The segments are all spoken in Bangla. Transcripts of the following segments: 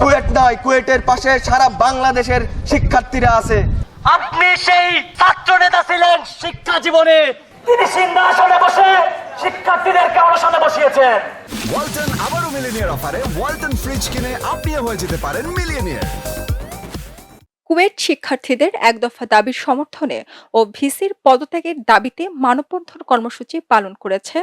কুয়েট নয় কুয়েটের পাশে সারা বাংলাদেশের শিক্ষার্থীরা আছে। আপনি সেই ছাত্র নেতা ছিলেন শিক্ষা জীবনে। তিনি সিংহাসনে বসে শিক্ষার্থীদেরকে অনশনে বসিয়েছেন ওয়ালটন আবারও মিলিনিয়ার অফারে ওয়ালটন ফ্রিজ কিনে আপনিও হয়ে যেতে পারেন মিলিয়নিয়ার। কুয়েট শিক্ষার্থীদের এক দফা দাবির সমর্থনে ও ভিসির পদত্যাগের দাবিতে মানববন্ধন কর্মসূচি পালন করেছে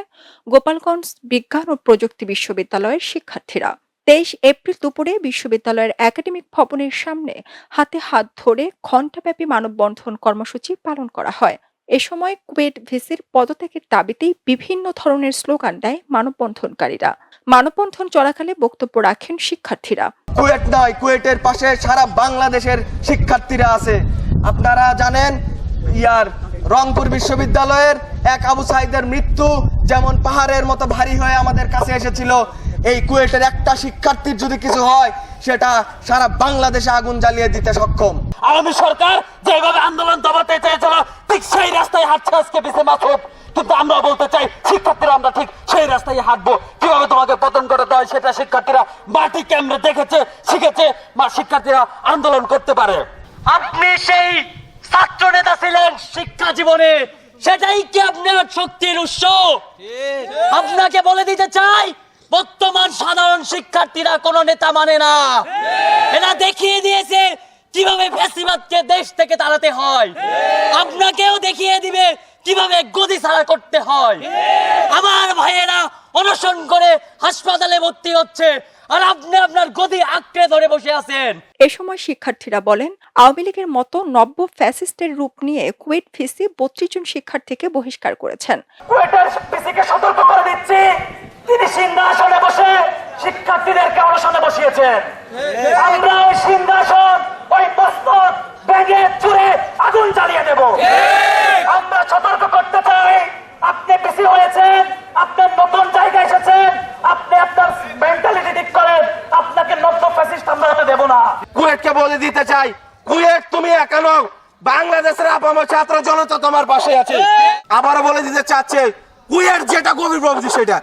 গোপালগঞ্জ বিজ্ঞান ও প্রযুক্তি বিশ্ববিদ্যালয়ের শিক্ষার্থীরা। তেইশ এপ্রিল দুপুরে বিশ্ববিদ্যালয়ের একাডেমিক ভবনের সামনে হাতে হাত ধরে ঘণ্টাব্যাপী মানববন্ধন কর্মসূচি পালন করা হয়। এ সময় কুয়েট ভিসির পদত্যাগের দাবিতেই বিভিন্ন ধরনের স্লোগান দেয় মানববন্ধনকারীরা। মানববন্ধন চলাকালে বক্তব্য রাখেন শিক্ষার্থীরা। কুয়েট নয়, কুয়েটের পাশে সারা বাংলাদেশের শিক্ষার্থীরা আছে। আপনারা জানেন, ইয়ার রংপুর বিশ্ববিদ্যালয়ের এক আবু সাইদের মৃত্যু যেমন পাহাড়ের মতো ভারী হয়ে আমাদের কাছে এসেছিল এই কুয়েটের একটা শিক্ষার্থীর যদি কিছু হয় সেটা সারা বাংলাদেশে আগুন জ্বালিয়ে দিতে সক্ষম। আওয়ামী সরকার যেভাবে আন্দোলন দবাতে চেয়েছিল ঠিক সেই রাস্তায় হাঁটছে আজকে বিসে মাসুদ। কিন্তু আমরা বলতে চাই শিক্ষার্থীরা আমরা ঠিক সেই রাস্তায় হাঁটবো। কীভাবে তোমাকে পতন করে দেওয়া হয় সেটা শিক্ষার্থীরা মাটি কেমনে দেখেছে শিখেছে বা শিক্ষার্থীরা আন্দোলন করতে পারে। আপনি সেই ছাত্র নেতা ছিলেন শিক্ষা জীবনে। সেটাই কি আপনার শক্তির উৎস? আপনাকে বলে দিতে চাই বর্তমান সাধারণ শিক্ষার্থীরা কোনো নেতা মানে না। এরা দেখিয়ে দিয়েছে কীভাবে ফ্যাসিবাদকে দেশ থেকে তাড়াতে হয়। আপনাকেও দেখিয়ে দিবে কীভাবে গদি ছাড়া করতে হয়। আমার ভাইয়েরা অনশন করে হাসপাতালে ভর্তি হচ্ছে আর আপনি আপনার গদি আঁকড়ে ধরে বসে আছেন। এ সময় শিক্ষার্থীরা বলেন আওয়ামী লীগের মতো নব্য ফ্যাসিস্টের রূপ নিয়ে কুয়েট ভিসি বত্রিশ জন শিক্ষার্থীকে বহিষ্কার করেছেন। কুয়েটের পিসিকে সতর্ক করে দিচ্ছি। তিনি সিংহাসনে বসে শিক্ষার্থীদেরকে অনশনে বসিয়েছেন আমরা ওই সিংহাসন ওই পুস্তক ব্যাগে চুরে আগুন জ্বালিয়ে দেব। আমরা সতর্ক করতে চাই আপনি পিসি হয়েছেন আপনার নতুন জায়গায় এসেছেন আপনি আপনার মেন্টালিটি ঠিক করেন আপনাকে নব্য ফ্যাসিস্ট আমরা হতে দেব না। কুয়েটকে বলে দিতে চাই কুয়েট তুমি এখনও বাংলাদেশের আপামর ছাত্র জনতা তোমার পাশে আছে। আবারও বলে দিতে চাচ্ছে কুয়েট যেটা গভীর প্রবৃতি সেটা।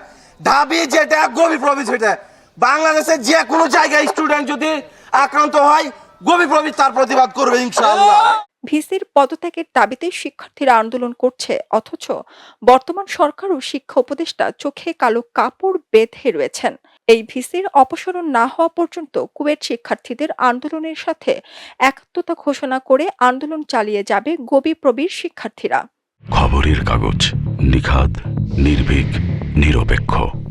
ঢাবি যেটা গভীর প্রবৃতি সেটা। বাংলাদেশের যে কোনো জায়গায় স্টুডেন্ট যদি আক্রান্ত হয় গভীর প্রবৃতি তার প্রতিবাদ করবে ইনশাআল্লাহ। ভিসির পদত্যাগের দাবিতে শিক্ষার্থীরা আন্দোলন করছে অথচ বর্তমান সরকার ও শিক্ষা উপদেষ্টা চোখে কালো কাপড় বেঁধে রয়েছেন। এই ভিসির অপসারণ না হওয়া পর্যন্ত কুয়েট শিক্ষার্থীদের আন্দোলনের সাথে একাত্মতা ঘোষণা করে আন্দোলন চালিয়ে যাবে গবি প্রবীর শিক্ষার্থীরা। খবরের কাগজ নিখাদ নির্ভীক। নিরপেক্ষ।